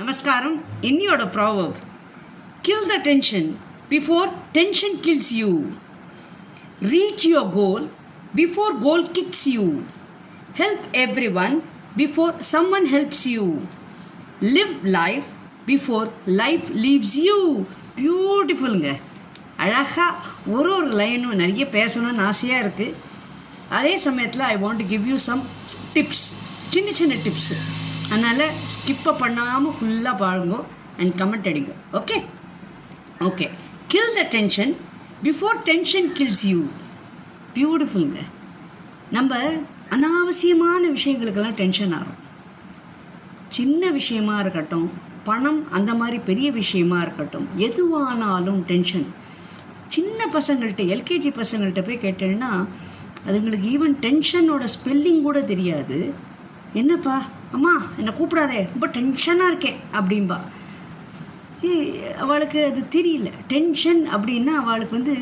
நமஸ்காரம். இன்னியோட ப்ராவப் kill the tension before tension kills you reach your goal before goal kicks you help everyone before someone helps you live life before life leaves you பியூட்டிஃபுல்லுங்க அழகாக ஒரு ஒரு லைனும் நிறைய பேசணும்னு ஆசையாக இருக்குது அதே சமயத்தில் I want to give you some tips சின்ன சின்ன டிப்ஸு அதனால் ஸ்கிப்பை பண்ணாமல் ஃபுல்லாக பாருங்க அண்ட் கமெண்ட் அடிங்க. Okay okay kill the tension before tension kills you பியூட்டிஃபுல்ங்க நம்ம அனாவசியமான விஷயங்களுக்கெல்லாம் டென்ஷன் ஆகும். சின்ன விஷயமா இருக்கட்டும் பணம் அந்த மாதிரி பெரிய விஷயமா இருக்கட்டும் எதுவானாலும் டென்ஷன் சின்ன பசங்கள்கிட்ட எல்கேஜி பசங்கள்கிட்ட போய் கேட்டேன்னா அதுங்களுக்கு ஈவன் டென்ஷனோட ஸ்பெல்லிங் கூட தெரியாது. என்னப்பா? அம்மா என்னை கூப்பிடாதே ரொம்ப டென்ஷனாக இருக்கேன் அப்படின்பா அவளுக்கு அது தெரியல. டென்ஷன் அப்படின்னா அவளுக்கு வந்து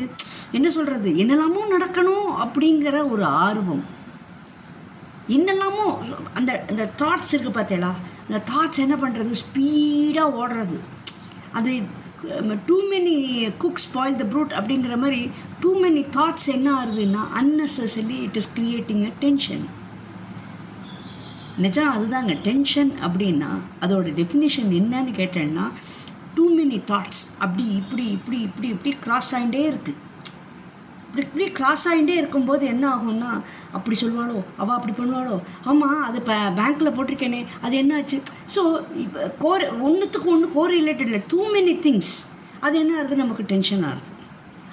என்ன சொல்கிறது என்னெல்லாமோ நடக்கணும் அப்படிங்கிற ஒரு ஆர்வம். என்னெல்லாமோ அந்த அந்த தாட்ஸ் இருக்குது பார்த்தேளா அந்த தாட்ஸ் என்ன பண்ணுறது ஸ்பீடாக ஓடுறது. அது too many cook spoil the broth அப்படிங்கிற மாதிரி டூ மெனி தாட்ஸ் என்ன ஆகுதுன்னா unnecessarily it is creating a tension நிஜம் அதுதாங்க டென்ஷன் அப்படின்னா அதோட டெஃபினிஷன் என்னன்னு கேட்டேன்னா டூ மெனி தாட்ஸ் அப்படி இப்படி இப்படி இப்படி இப்படி கிராஸ் ஆகிட்டே இருக்குது இப்படி இப்படி கிராஸ் ஆகிட்டே இருக்கும்போது என்ன ஆகும்னா அப்படி சொல்லுவாளோ அவள் அப்படி பண்ணுவாளோ ஆமாம் அது இப்போ பேங்க்கில் போட்டிருக்கேனே அது என்னாச்சு? ஸோ இப்போ கோர் ஒன்றுத்துக்கு ஒன்று கோ ரிலேட்டட் இல்லை டூ மெனி திங்ஸ் அது என்ன ஆகுது? நமக்கு டென்ஷன் ஆகுது.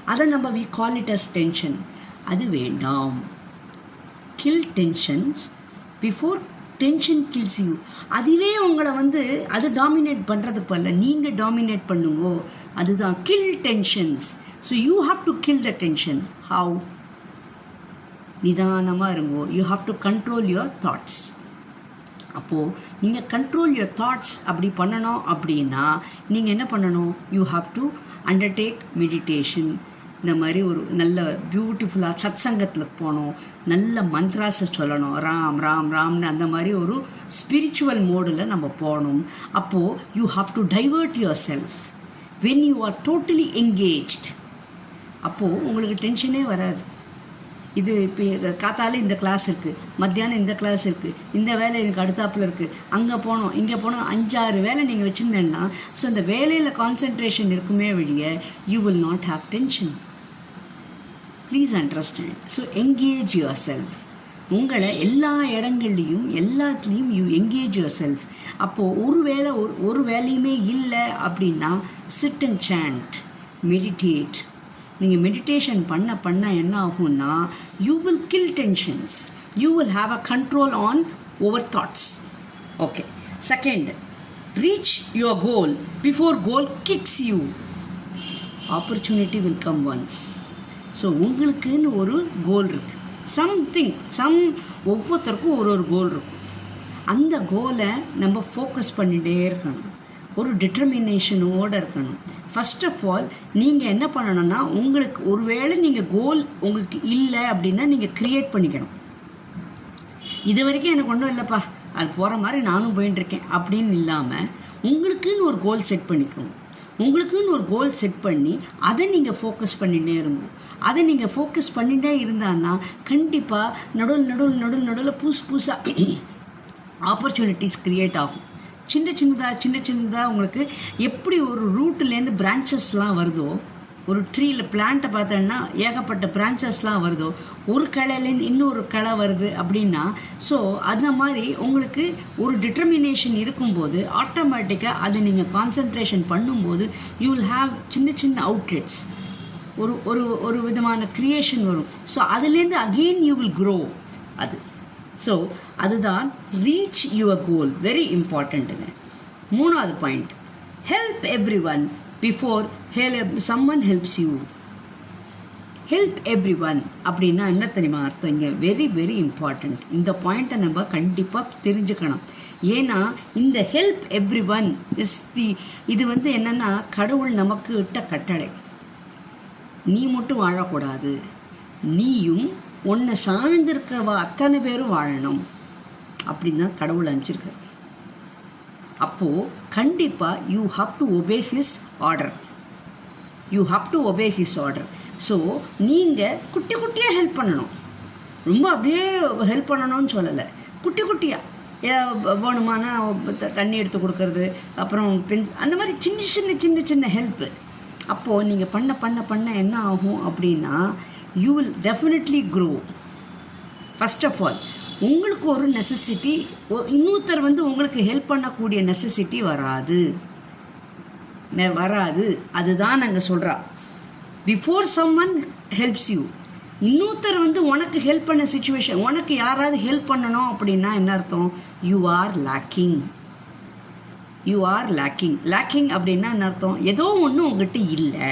அதை நம்ம we call it as tension அது வேண்டாம். Kill tensions before tension kills you அதுவே உங்களை வந்து அது டாமினேட் பண்ணுறதுக்கு பதில்ல நீங்கள் டாமினேட் பண்ணுங்கோ. அதுதான் kill tensions so you have to kill the tension how நிதானமாக இருங்கோ. You have to control your thoughts அப்போது நீங்கள் கண்ட்ரோல் யுவர் தாட்ஸ் அப்படி பண்ணணும் அப்படின்னா நீங்கள் என்ன பண்ணணும்? You have to undertake meditation இந்த மாதிரி ஒரு நல்ல பியூட்டிஃபுல்லாக சத் சங்கத்தில் போகணும் நல்ல மந்த்ராஸை சொல்லணும். ராம் ராம் ராம்னு அந்த மாதிரி ஒரு ஸ்பிரிச்சுவல் மோடில் நம்ம போகணும் அப்போது you have to divert yourself when you are totally engaged அப்போது உங்களுக்கு டென்ஷனே வராது. இது இப்போ காத்தால இந்த கிளாஸ் இருக்குது மத்தியானம் இந்த கிளாஸ் இருக்குது இந்த வேலை எனக்கு அடுத்தாப்பில் இருக்குது அங்கே போனோம் இங்கே போனோம் அஞ்சாறு வேலை நீங்கள் வச்சுருந்தேன்னா ஸோ இந்த வேலையில் கான்சென்ட்ரேஷன் இருக்குமே வழிய you will not have tension please understand so engage yourself உங்களை எல்லா இடங்கள்லையும் எல்லாத்துலேயும் யூ எங்கேஜ் யுவர் செல்ஃப் அப்போது ஒரு வேலை ஒரு ஒரு வேலையுமே இல்லை அப்படின்னா சிட் அண்ட் சாண்ட் மெடிடேட் நீங்கள் மெடிடேஷன் பண்ண பண்ண என்ன ஆகும்னா you will kill tensions you will have a control on over thoughts okay second reach your goal before goal kicks you opportunity will come once so உங்களுக்குன்னு ஒரு கோல் இருக்குது something some ஒவ்வொருத்தருக்கும் ஒரு ஒரு கோல் இருக்கும். அந்த கோலை நம்ம ஃபோக்கஸ் பண்ணிகிட்டே இருக்கணும். ஒரு டிட்டர்மினேஷனோடு இருக்கணும். ஃபஸ்ட் ஆஃப் ஆல் நீங்கள் என்ன பண்ணணும்னா உங்களுக்கு ஒருவேளை நீங்கள் கோல் உங்களுக்கு இல்லை அப்படின்னா நீங்கள் க்ரியேட் பண்ணிக்கணும். இது வரைக்கும் எனக்கு ஒன்றும் இல்லைப்பா. அது போகிற மாதிரி நானும் போயின்னு இருக்கேன் அப்படின்னு இல்லாமல் உங்களுக்குன்னு ஒரு கோல் செட் பண்ணிக்கோங்க. உங்களுக்குன்னு ஒரு கோல் செட் பண்ணி அதை நீங்கள் ஃபோக்கஸ் பண்ணிகிட்டே இருங்க. அதை நீங்கள் ஃபோக்கஸ் பண்ணிகிட்டே இருந்தான்னா கண்டிப்பாக நடுவில் நடுவில் நடுவில் நடுவில் புதுசு புதுசாக ஆப்பர்ச்சுனிட்டிஸ் க்ரியேட் ஆகும். சின்ன சின்னதாக சின்ன சின்னதாக உங்களுக்கு எப்படி ஒரு ரூட்லேருந்து பிரான்ச்சஸ்லாம் வருதோ ஒரு ட்ரீயில் பிளான்ட்டை பார்த்தோன்னா ஏகப்பட்ட பிரான்ச்சஸ்லாம் வருதோ? ஒரு கலையிலேருந்து இன்னொரு கிளை வருது அப்படின்னா ஸோ அந்த மாதிரி உங்களுக்கு ஒரு டிட்டர்மினேஷன் இருக்கும்போது ஆட்டோமேட்டிக்காக அதை நீங்கள் கான்சன்ட்ரேஷன் பண்ணும்போது யூ வில் ஹாவ் சின்ன சின்ன அவுட்லெட்ஸ் ஒரு ஒரு ஒரு விதமான க்ரியேஷன் வரும். ஸோ அதுலேருந்து அகெயின் யூ வில் க்ரோ அது. ஸோ அதுதான் ரீச் யுவர் கோல் வெரி இம்பார்ட்டண்ட்டுங்க மூணாவது point help everyone before help someone helps you help everyone அப்படின்னா என்ன தெரியுமா அர்த்தம்? இங்கே வெரி வெரி இம்பார்ட்டண்ட் இந்த பாயிண்ட்டை நம்ம கண்டிப்பாக தெரிஞ்சுக்கணும். ஏன்னா இந்த help everyone is the இது வந்து என்னென்னா கடவுள் நமக்கு இட்ட கட்டளை. நீ மட்டும் வாழக்கூடாது. நீயும் உன்னை சார்ந்திருக்கிறவ அத்தனை பேரும் வாழணும். அப்படின்னு தான் கடவுள் அனுப்பிச்சிருக்கார். அப்போது கண்டிப்பாக you have to obey his order you have to obey his order so நீங்கள் குட்டி குட்டியாக ஹெல்ப் பண்ணணும். ரொம்ப அப்படியே ஹெல்ப் பண்ணணும்னு சொல்லலை. குட்டி குட்டியாக வேணுமானா த- தண்ணி எடுத்து கொடுக்கறது அப்புறம் பெஞ்ச் அந்த மாதிரி சின்ன சின்ன சின்ன சின்ன ஹெல்ப்பு அப்போது நீங்கள் பண்ண பண்ண பண்ண என்ன ஆகும் அப்படின்னா you will definitely grow first of all உங்களுக்கு ஒரு நெசசிட்டி இன்னொருத்தர் வந்து உங்களுக்கு ஹெல்ப் பண்ணக்கூடிய நெசசிட்டி வராது. வராது. அதுதான் நாங்கள் சொல்கிறா பிஃபோர் சம்மன் ஹெல்ப்ஸ் யூ இன்னொருத்தர் வந்து உனக்கு ஹெல்ப் பண்ண சுச்சுவேஷன் உனக்கு யாராவது ஹெல்ப் பண்ணணும் அப்படின்னா என்ன அர்த்தம்? You are lacking you are lacking lacking அப்படின்னா என்ன அர்த்தம்? ஏதோ ஒன்று உங்ககிட்ட இல்லை.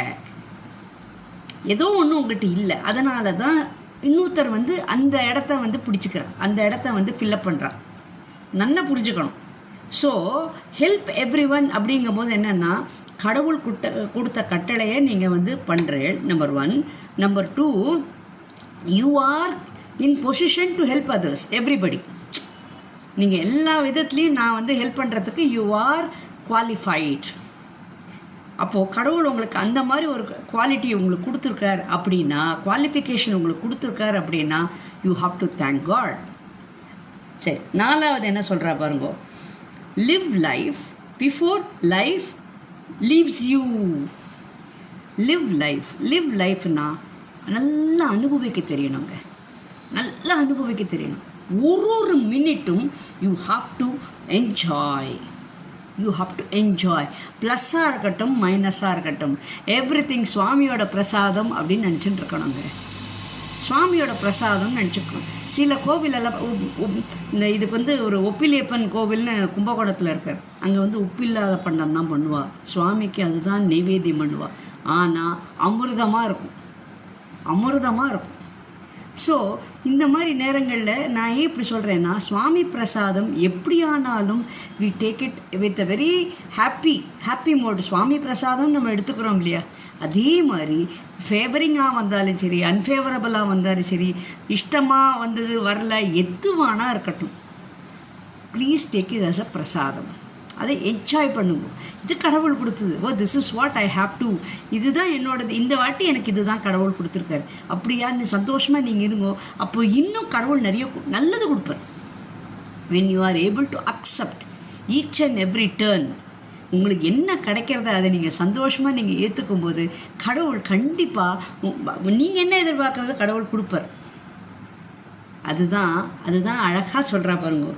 ஏதோ ஒன்று உங்ககிட்ட இல்லை. அதனால தான் இன்னொருத்தர் வந்து அந்த இடத்த வந்து பிடிச்சிக்கிறார். அந்த இடத்த வந்து ஃபில்லப் பண்ணுறார் நல்லா புரிஞ்சுக்கணும். ஸோ ஹெல்ப் எவ்ரி ஒன் அப்படிங்கும்போது என்னென்னா கடவுள் குட்ட கொடுத்த கட்டளையை நீங்கள் வந்து பண்ணுறேன் number one number two you are in position to help others everybody நீங்கள் எல்லா விதத்துலேயும் நான் வந்து ஹெல்ப் பண்ணுறதுக்கு யூ ஆர் குவாலிஃபைட் அப்போது கடவுள் உங்களுக்கு அந்த மாதிரி ஒரு குவாலிட்டி உங்களுக்கு கொடுத்துருக்கார் அப்படின்னா குவாலிஃபிகேஷன் உங்களுக்கு கொடுத்துருக்கார் அப்படின்னா you have to thank God சரி நாலாவது என்ன சொல்கிறா பாருங்க. Live life before life leaves you live life live லைஃப்னா நல்லா அனுபவிக்க தெரியணுங்க. நல்லா அனுபவிக்க தெரியணும். ஒரு ஒரு மினிட்டும் you have to enjoy you have to enjoy ப்ளஸ்ஸாக இருக்கட்டும் மைனஸாக இருக்கட்டும். எவ்ரி திங் சுவாமியோட பிரசாதம் அப்படின்னு நினச்சிட்டு இருக்கணுங்க. சுவாமியோட பிரசாதம்னு நினச்சிக்கணும். சில கோவிலெல்லாம் இந்த இதுக்கு வந்து ஒரு ஒப்பிலியப்பன் கோவில்னு கும்பகோணத்தில் இருக்கார். அங்கே வந்து உப்பில்லாத பண்டம் தான் பண்ணுவாள் சுவாமிக்கு அதுதான் நைவேத்தியம் பண்ணுவாள் ஆனால் அமிர்தமாக இருக்கும். அமிர்தமாக இருக்கும். ஸோ இந்த மாதிரி நேரங்களில் நான் ஏன் இப்படி சொல்கிறேன்னா சுவாமி பிரசாதம் எப்படியானாலும் we take it with a very happy happy mode சுவாமி பிரசாதம் நம்ம எடுத்துக்கிறோம் இல்லையா? அதே மாதிரி ஃபேவரிங்காக வந்தாலும் சரி அன்ஃபேவரபுளாக வந்தாலும் சரி இஷ்டமாக வந்தது வரல எதுவானா இருக்கட்டும். Please take it as a prasadam. அதை என்ஜாய் பண்ணுங்க. இது கடவுள் கொடுத்தது. ஓ this is what I have to இதுதான் என்னோடது. இந்த வாட்டி எனக்கு இதுதான் கடவுள் கொடுத்துருக்காரு. அப்படியா நீ சந்தோஷமாக நீங்கள் இருங்கோ. அப்போ இன்னும் கடவுள் நிறைய நல்லது கொடுப்பார். When you are able to accept each and every turn உங்களுக்கு என்ன கிடைக்கிறத அதை நீங்கள் சந்தோஷமாக நீங்கள் ஏற்றுக்கும் போது கடவுள் கண்டிப்பாக நீங்கள் என்ன எதிர்பார்க்குறத கடவுள் கொடுப்பார். அதுதான் அதுதான் அழகாக சொல்கிறா பாருங்க.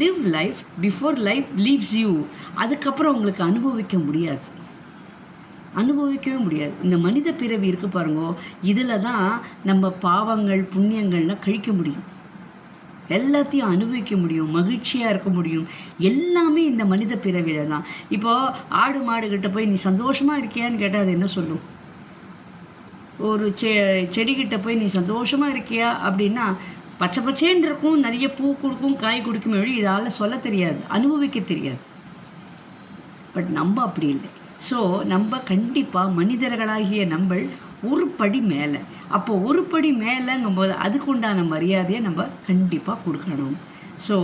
Live life before life leaves you அதுக்கப்புறம் உங்களுக்கு அனுபவிக்க முடியாது. அனுபவிக்கவே முடியாது. இந்த மனித பிறவி இருக்கு பாருங்கோ இதில் தான் நம்ம பாவங்கள் புண்ணியங்கள்லாம் கழிக்க முடியும். எல்லாத்தையும் அனுபவிக்க முடியும் மகிழ்ச்சியாக இருக்க முடியும். எல்லாமே இந்த மனித பிறவியில் தான் இப்போ ஆடு மாடுகிட்ட போய் நீ சந்தோஷமாக இருக்கியான்னு கேட்டால் அது என்ன சொல்லும்? ஒரு செ செடிகிட்ட போய் நீ சந்தோஷமாக இருக்கியா? அப்படின்னா பச்சை பச்சேன்னு இருக்கும் நிறைய பூ கொடுக்கும் காய் கொடுக்கும் வழி இதால் சொல்ல தெரியாது அனுபவிக்க தெரியாது. பட் நம்ம அப்படி இல்லை. ஸோ நம்ம கண்டிப்பாக மனிதர்களாகிய நம்ம ஒரு படி மேலே. அப்போ ஒரு படி மேலேங்கும்போது அதுக்கு உண்டான மரியாதையை நம்ம கண்டிப்பாக கொடுக்கணும். ஸோ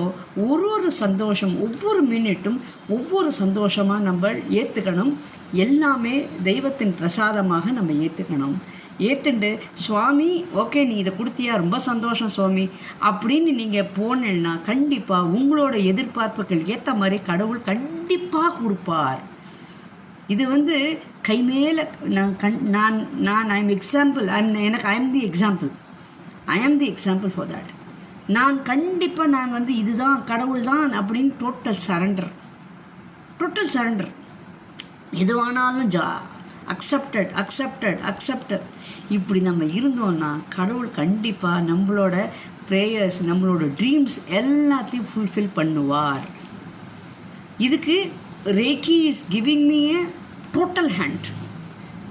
ஒரு ஒரு சந்தோஷம் ஒவ்வொரு மினிட்டும் ஒவ்வொரு சந்தோஷமாக நம்ம ஏற்றுக்கணும் எல்லாமே தெய்வத்தின் பிரசாதமாக நம்ம ஏற்றுக்கணும் ஏற்றுண்டு சுவாமி ஓகே நீ இதை கொடுத்தியா? ரொம்ப சந்தோஷம் சுவாமி. அப்படின்னு நீங்கள் போனேன்னா கண்டிப்பாக உங்களோட எதிர்பார்ப்புகள் ஏற்ற மாதிரி கடவுள் கண்டிப்பாக கொடுப்பார். இது வந்து கை மேலே நான் கண் நான் நான் I am example I am எனக்கு ஐ எம் தி எக்ஸாம்பிள் ஐ ஆம் தி எக்ஸாம்பிள் ஃபார் தட் நான் கண்டிப்பாக நான் வந்து இதுதான் கடவுள் தான் அப்படின்னு டோட்டல் சரண்டர் டோட்டல் சரண்டர் எதுவானாலும் ஜா அக்செப்டட் அக்செப்டட் அக்செப்டட் இப்படி நம்ம இருந்தோம்னா கடவுள் கண்டிப்பாக நம்மளோட ப்ரேயர்ஸ் நம்மளோட ட்ரீம்ஸ் எல்லாத்தையும் ஃபுல்ஃபில் பண்ணுவார். இதுக்கு Reiki is giving me a total hand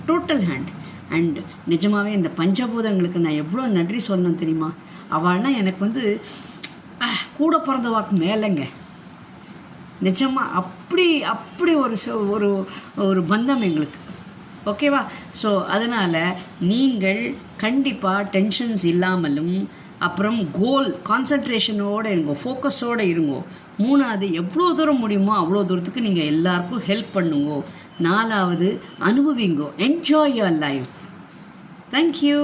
total hand and நிஜமாவே இந்த பஞ்சபூதங்களுக்கு நான் எவ்வளோ நன்றி சொல்லணும் தெரியுமா? அவள்னா எனக்கு வந்து கூட பிறந்த வாக்கு மேலேங்க. நிஜமாக அப்படி அப்படி ஒரு ஒரு ஒரு பந்தம் எங்களுக்கு. ஓகேவா ஸோ அதனால் நீங்கள் கண்டிப்பாக டென்ஷன்ஸ் இல்லாமலும் அப்புறம் கோல் கான்சன்ட்ரேஷனோடு இருங்கோ ஃபோக்கஸோடு இருங்கோ. மூணாவது எவ்வளோ தூரம் முடியுமோ அவ்வளோ தூரத்துக்கு நீங்கள் எல்லாருக்கும் ஹெல்ப் பண்ணுங்க. நாலாவது அனுபவிங்கோ. Enjoy your life thank you